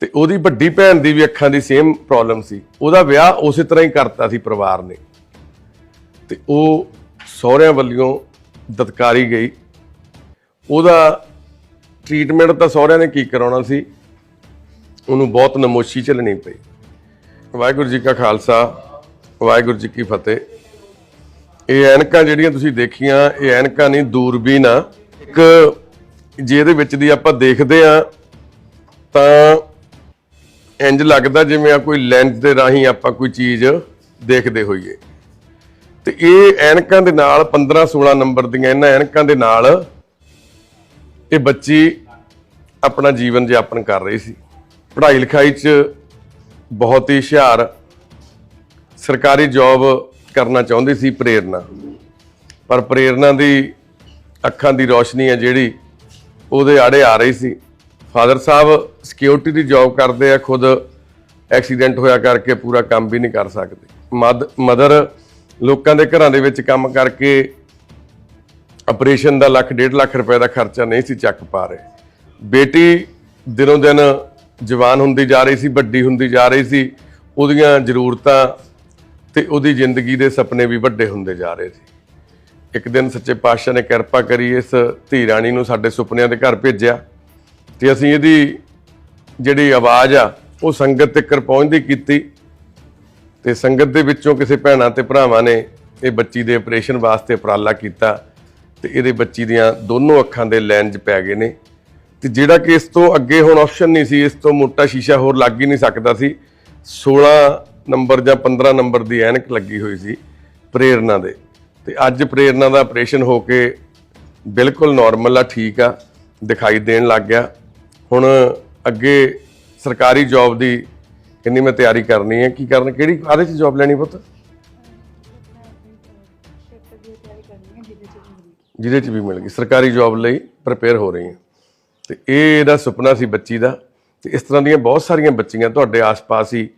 ਤੇ ਉਹਦੀ ਵੱਡੀ ਭੈਣ ਦੀ ਵੀ ਅੱਖਾਂ ਦੀ ਸੇਮ ਪ੍ਰੋਬਲਮ ਸੀ। ਉਹਦਾ ਵਿਆਹ ਉਸੇ ਤਰ੍ਹਾਂ ਹੀ ਕਰਤਾ ਸੀ ਪਰਿਵਾਰ ਨੇ। ਤੇ ਉਹ ਸਹੁਰਿਆਂ ਵੱਲੋਂ ਦਤਕਾਰੀ ਗਈ। ਉਹਦਾ ਟ੍ਰੀਟਮੈਂਟ ਤਾਂ ਸਹੁਰਿਆਂ ਨੇ ਕੀ ਕਰਾਉਣਾ ਸੀ? ਉਹਨੂੰ ਬਹੁਤ ਨਮੋਸ਼ੀ ਝੱਲਣੀ ਪਈ। ਵਾਹਿਗੁਰੂ ਜੀ ਕਾ ਖਾਲਸਾ, ਵਾਹਿਗੁਰੂ ਜੀ ਕੀ ਫਤਿਹ। ਇਹ ਐਨਕਾਂ ਜਿਹੜੀਆਂ ਤੁਸੀਂ ਦੇਖੀਆਂ, ਇਹ ਐਨਕਾਂ ਨਹੀਂ ਦੂਰਬੀਨ ਆ ਇੱਕ ਜਿਹਦੇ ਵਿੱਚ ਦੀ ਆਪਾਂ ਦੇਖਦੇ ਆ ਤਾਂ ਇੰਜ ਲੱਗਦਾ ਜਿਵੇਂ ਆ ਕੋਈ ਲੈਂਸ ਦੇ ਰਾਹੀਂ ਆਪਾਂ ਕੋਈ ਚੀਜ਼ ਦੇਖਦੇ ਹੋਈਏ। ਤੇ ਇਹ ਐਨਕਾਂ ਦੇ ਨਾਲ 15 16 ਨੰਬਰ ਦੀਆਂ ਇਹਨਾਂ ਐਨਕਾਂ ਦੇ ਨਾਲ ਇਹ ਬੱਚੀ ਆਪਣਾ ਜੀਵਨ ਯਾਪਨ ਕਰ ਰਹੀ ਸੀ। ਪੜ੍ਹਾਈ ਲਿਖਾਈ 'ਚ ਬਹੁਤ ਹੀ ਹੁਸ਼ਿਆਰ ਸਰਕਾਰੀ ਜੌਬ ਕਰਨਾ ਚਾਹੁੰਦੀ ਸੀ ਪ੍ਰੇਰਨਾ। ਪਰ ਪ੍ਰੇਰਨਾ ਦੀ ਅੱਖਾਂ ਦੀ ਰੋਸ਼ਨੀ ਹੈ ਜਿਹੜੀ ਉਹਦੇ ਆੜੇ ਆ ਰਹੀ ਸੀ। ਫਾਦਰ ਸਾਹਿਬ ਸਿਕਿਉਰਿਟੀ ਦੀ ਜੌਬ ਕਰਦੇ ਆ, ਖੁਦ ਐਕਸੀਡੈਂਟ ਹੋਇਆ ਕਰਕੇ ਪੂਰਾ ਕੰਮ ਵੀ ਨਹੀਂ ਕਰ ਸਕਦੇ। ਮਦਰ ਲੋਕਾਂ ਦੇ ਘਰਾਂ ਦੇ ਵਿੱਚ ਕੰਮ ਕਰਕੇ ਆਪਰੇਸ਼ਨ ਦਾ ਲੱਖ, ਡੇਢ ਲੱਖ ਰੁਪਏ ਦਾ ਖਰਚਾ ਨਹੀਂ ਸੀ ਚੱਕ ਪਾ ਰਹੇ। ਬੇਟੀ ਦਿਨੋਂ ਦਿਨ ਜਵਾਨ ਹੁੰਦੀ ਜਾ ਰਹੀ ਸੀ, ਵੱਡੀ ਹੁੰਦੀ ਜਾ ਰਹੀ ਸੀ, ਉਹਦੀਆਂ ਜ਼ਰੂਰਤਾਂ ਤੇ ਉਹਦੀ ਜ਼ਿੰਦਗੀ ਦੇ ਸੁਪਨੇ ਵੀ ਵੱਡੇ ਹੁੰਦੇ ਜਾ ਰਹੇ ਸੀ। ਇੱਕ ਦਿਨ ਸੱਚੇ ਪਾਤਸ਼ਾਹ ਨੇ ਕਿਰਪਾ ਕਰੀ ਇਸ ਧੀ ਰਾਣੀ ਨੂੰ ਸਾਡੇ ਸੁਪਨਿਆਂ ਦੇ ਘਰ ਭੇਜਿਆ। ਤੇ ਅਸੀਂ ਇਹਦੀ ਜਿਹੜੀ ਆਵਾਜ਼ ਆ, ਉਹ ਸੰਗਤ ਤੱਕ ਪਹੁੰਚਦੀ ਕੀਤੀ। ਤੇ ਸੰਗਤ ਦੇ ਵਿੱਚੋਂ ਕਿਸੇ ਭੈਣਾਂ ਤੇ ਭਰਾਵਾਂ ਨੇ ਇਹ ਬੱਚੀ ਦੇ ਆਪਰੇਸ਼ਨ ਵਾਸਤੇ ਉਪਰਾਲਾ ਕੀਤਾ ਤੇ ਇਹਦੇ ਬੱਚੀ ਦੀਆਂ ਦੋਨੋਂ ਅੱਖਾਂ ਦੇ ਲੈਂਜ ਪੈ ਗਏ ਨੇ। ਤੇ ਜਿਹੜਾ ਕਿ ਇਸ ਤੋਂ ਅੱਗੇ ਹੁਣ ਆਪਸ਼ਨ ਨਹੀਂ ਸੀ, ਇਸ ਤੋਂ ਮੋਟਾ ਸ਼ੀਸ਼ਾ ਹੋਰ ਲੱਗ ਹੀ ਨਹੀਂ ਸਕਦਾ ਸੀ। 16 ਨੰਬਰ ਜਾਂ 15 ਨੰਬਰ ਦੀ ਐਨਕ ਲੱਗੀ ਹੋਈ ਸੀ ਪ੍ਰੇਰਨਾ ਦੇ। ਤੇ ਅੱਜ ਪ੍ਰੇਰਨਾ ਦਾ ਆਪਰੇਸ਼ਨ ਹੋ ਕੇ ਬਿਲਕੁਲ ਨਾਰਮਲ ਆ, ਠੀਕ ਆ, ਦਿਖਾਈ ਦੇਣ ਲੱਗ ਗਿਆ। ਹੁਣ ਅੱਗੇ ਸਰਕਾਰੀ ਜੌਬ ਦੀ ਕਿੰਨੀ ਮੈਂ ਤਿਆਰੀ ਕਰਨੀ ਹੈ, ਕੀ ਕਰਨ, ਕਿਹੜੀ ਆਦੇ ਚ ਜੌਬ ਲੈਣੀ ਪੁੱਤ? ਜਿਹਦੇ ਚ ਵੀ ਮਿਲ ਗਈ। ਸਰਕਾਰੀ ਜੌਬ ਲਈ ਪ੍ਰਪੇਅਰ ਹੋ ਰਹੀ ਹੈ। ਤੇ ਇਹ ਇਹਦਾ ਸੁਪਨਾ ਸੀ ਬੱਚੀ ਦਾ। ਤੇ ਇਸ ਤਰ੍ਹਾਂ ਦੀਆਂ ਬਹੁਤ ਸਾਰੀਆਂ ਬੱਚੀਆਂ ਤੁਹਾਡੇ ਆਸ-ਪਾਸ ਹੀ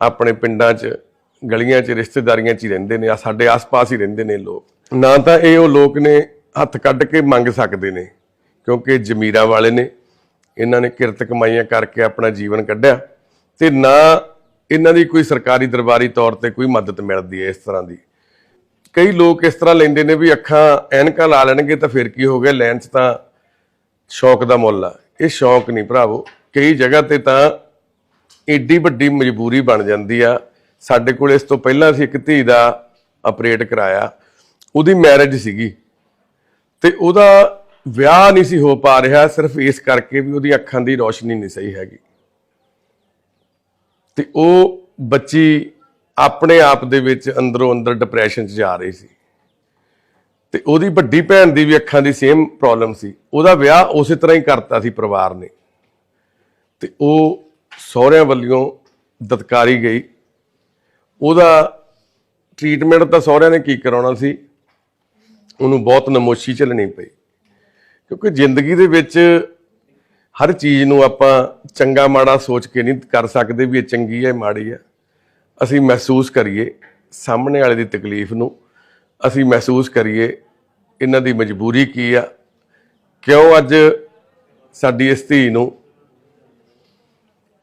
ਆਪਣੇ ਪਿੰਡਾਂ 'ਚ, ਗਲੀਆਂ 'ਚ, ਰਿਸ਼ਤੇਦਾਰੀਆਂ 'ਚ ਹੀ ਰਹਿੰਦੇ ਨੇ ਆ ਸਾਡੇ ਆਸ-ਪਾਸ ਹੀ ਰਹਿੰਦੇ ਨੇ ਲੋਕ। ਨਾ ਤਾਂ ਇਹ ਉਹ ਲੋਕ ਨੇ, ਹੱਥ ਕੱਢ ਕੇ ਮੰਗ ਸਕਦੇ ਨੇ, ਕਿਉਂਕਿ ਜ਼ਮੀਰਾਂ ਵਾਲੇ ਨੇ। ਇਹਨਾਂ ਨੇ ਕਿਰਤ ਕਮਾਈਆਂ ਕਰਕੇ ਆਪਣਾ ਜੀਵਨ ਕੱਢਿਆ ਤੇ ਨਾ ਇਹਨਾਂ ਦੀ ਕੋਈ ਸਰਕਾਰੀ ਦਰਬਾਰੀ ਤੌਰ ਤੇ ਕੋਈ ਮਦਦ ਮਿਲਦੀ ਹੈ ਇਸ ਤਰ੍ਹਾਂ ਦੀ। ਕਈ ਲੋਕ ਇਸ ਤਰ੍ਹਾਂ ਲੈਂਦੇ ਨੇ ਵੀ ਅੱਖਾਂ ਐਨਕਾਂ ਲਾ ਲੈਣਗੇ ਤਾਂ ਫਿਰ ਕੀ ਹੋ ਗਿਆ? ਲੈਣ 'ਚ ਤਾਂ ਸ਼ੌਕ ਦਾ ਮੁੱਲ ਆ। ਇਹ ਸ਼ੌਕ ਨਹੀਂ ਭਰਾਵੋ। ਕਈ ਜਗ੍ਹਾ ਤੇ ਤਾਂ ਏਡੀ ਵੱਡੀ ਮਜਬੂਰੀ ਬਣ ਜਾਂਦੀ ਆ। ਸਾਡੇ ਕੋਲ ਇਸ ਤੋਂ ਪਹਿਲਾਂ ਅਸੀਂ ਇੱਕ ਧੀ ਦਾ ਆਪਰੇਟ ਕਰਾਇਆ। ਉਹਦੀ ਮੈਰਿਜ ਸੀਗੀ। ਤੇ ਉਹਦਾ ਵਿਆਹ ਨਹੀਂ ਸੀ ਹੋ ਪਾ ਰਿਹਾ, ਸਿਰਫ ਇਸ ਕਰਕੇ ਵੀ ਉਹਦੀ ਅੱਖਾਂ ਦੀ ਰੋਸ਼ਨੀ ਨਹੀਂ ਸਹੀ ਹੈਗੀ। ਤੇ ਉਹ ਬੱਚੀ ਆਪਣੇ ਆਪ ਦੇ ਵਿੱਚ ਅੰਦਰੋਂ ਅੰਦਰ ਡਿਪਰੈਸ਼ਨ 'ਚ ਜਾ ਰਹੀ ਸੀ। ਤੇ ਉਹਦੀ ਵੱਡੀ ਭੈਣ ਦੀ ਵੀ ਅੱਖਾਂ ਦੀ ਸੇਮ ਪ੍ਰੋਬਲਮ ਸੀ। ਉਹਦਾ ਵਿਆਹ ਉਸੇ ਤਰ੍ਹਾਂ ਹੀ ਕਰਤਾ ਸੀ ਪਰਿਵਾਰ ਨੇ। ਤੇ ਉਹ ਸਹੁਰਿਆਂ ਵੱਲੋਂ ਦਤਕਾਰੀ ਗਈ। ਉਹਦਾ ਟ੍ਰੀਟਮੈਂਟ ਤਾਂ ਸਹੁਰਿਆਂ ਨੇ ਕੀ ਕਰਾਉਣਾ ਸੀ? ਉਹਨੂੰ ਬਹੁਤ ਨਮੋਸ਼ੀ ਝੱਲਣੀ ਪਈ। ਕਿਉਂਕਿ ਜ਼ਿੰਦਗੀ ਦੇ ਵਿੱਚ ਹਰ ਚੀਜ਼ ਨੂੰ ਆਪਾਂ ਚੰਗਾ ਮਾੜਾ ਸੋਚ ਕੇ ਨਹੀਂ ਕਰ ਸਕਦੇ ਵੀ ਇਹ ਚੰਗੀ ਹੈ ਮਾੜੀ ਹੈ। ਅਸੀਂ ਮਹਿਸੂਸ ਕਰੀਏ ਸਾਹਮਣੇ ਵਾਲੇ ਦੀ ਤਕਲੀਫ ਨੂੰ, ਅਸੀਂ ਮਹਿਸੂਸ ਕਰੀਏ ਇਹਨਾਂ ਦੀ ਮਜਬੂਰੀ ਕੀ ਆ। ਕਿਉਂ ਅੱਜ ਸਾਡੀ ਇਸ ਧੀ ਨੂੰ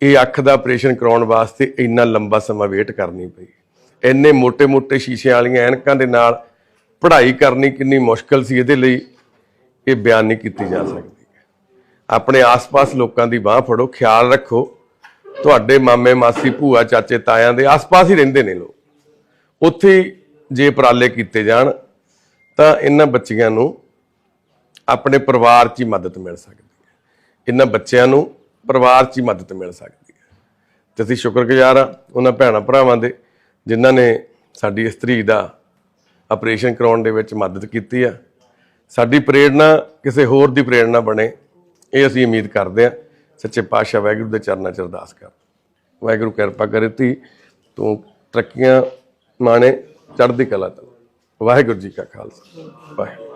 ਇਹ ਅੱਖ ਦਾ ਆਪਰੇਸ਼ਨ ਕਰਾਉਣ ਵਾਸਤੇ ਇੰਨਾ ਲੰਬਾ ਸਮਾਂ ਵੇਟ ਕਰਨੀ ਪਈ? ਇੰਨੇ ਮੋٹے-ਮੋٹے ਸ਼ੀਸ਼ੇ ਵਾਲੀਆਂ ਐਨਕਾਂ ਦੇ ਨਾਲ ਪੜ੍ਹਾਈ ਕਰਨੀ ਕਿੰਨੀ ਮੁਸ਼ਕਲ ਸੀ ਇਹਦੇ ਲਈ। ਇਹ ਬਿਆਨ ਨਹੀਂ ਕੀਤੀ ਜਾ ਸਕਦੀ। ਆਪਣੇ ਆਸ-ਪਾਸ ਲੋਕਾਂ ਦੀ ਬਾਹ ਫੜੋ, ਖਿਆਲ ਰੱਖੋ। ਤੁਹਾਡੇ ਮਾਮੇ, ਮਾਸੀ, ਭੂਆ, ਚਾਚੇ, ਤਾਇਆਂ ਦੇ ਆਸ-ਪਾਸ ਹੀ ਰਹਿੰਦੇ ਨੇ ਲੋਕ। ਉੱਥੇ ਜੇ ਉਪਰਾਲੇ ਕੀਤੇ ਜਾਣ, ਤਾਂ ਇਹਨਾਂ ਬੱਚੀਆਂ ਨੂੰ ਆਪਣੇ ਪਰਿਵਾਰ 'ਚ ਹੀ ਮਦਦ ਮਿਲ ਸਕਦੀ ਹੈ। ਇਹਨਾਂ ਬੱਚਿਆਂ ਨੂੰ ਪਰਿਵਾਰ 'ਚ ਹੀ ਮਦਦ ਮਿਲ ਸਕਦੀ ਹੈ। ਤੇ ਅਸੀਂ ਸ਼ੁਕਰਗੁਜ਼ਾਰ ਆ ਉਹਨਾਂ ਭੈਣਾਂ ਭਰਾਵਾਂ ਦੇ, ਜਿਨ੍ਹਾਂ ਨੇ ਸਾਡੀ ਇਸਤਰੀ ਦਾ ਆਪਰੇਸ਼ਨ ਕਰਾਉਣ ਦੇ ਵਿੱਚ ਮਦਦ ਕੀਤੀ ਆ ਸਾਡੀ ਪ੍ਰੇਰਣਾ ਕਿਸੇ ਹੋਰ ਦੀ ਪ੍ਰੇਰਣਾ ਬਣੇ, ਇਹ ਅਸੀਂ ਉਮੀਦ ਕਰਦੇ ਹਾਂ। ਸੱਚੇ ਪਾਤਸ਼ਾਹ ਵਾਹਿਗੁਰੂ ਦੇ ਚਰਨਾਂ 'ਚ ਅਰਦਾਸ ਕਰ। ਵਾਹਿਗੁਰੂ ਕਿਰਪਾ ਕਰੇ ਤੀ ਤੂੰ ਤਰੱਕੀਆਂ ਮਾਣੇ ਚੜ੍ਹਦੀ ਕਲਾ ਤ ਵਾਹਿਗੁਰੂ ਜੀ ਕਾ ਖਾਲਸਾ। ਵਾਹਿਗੁਰੂ।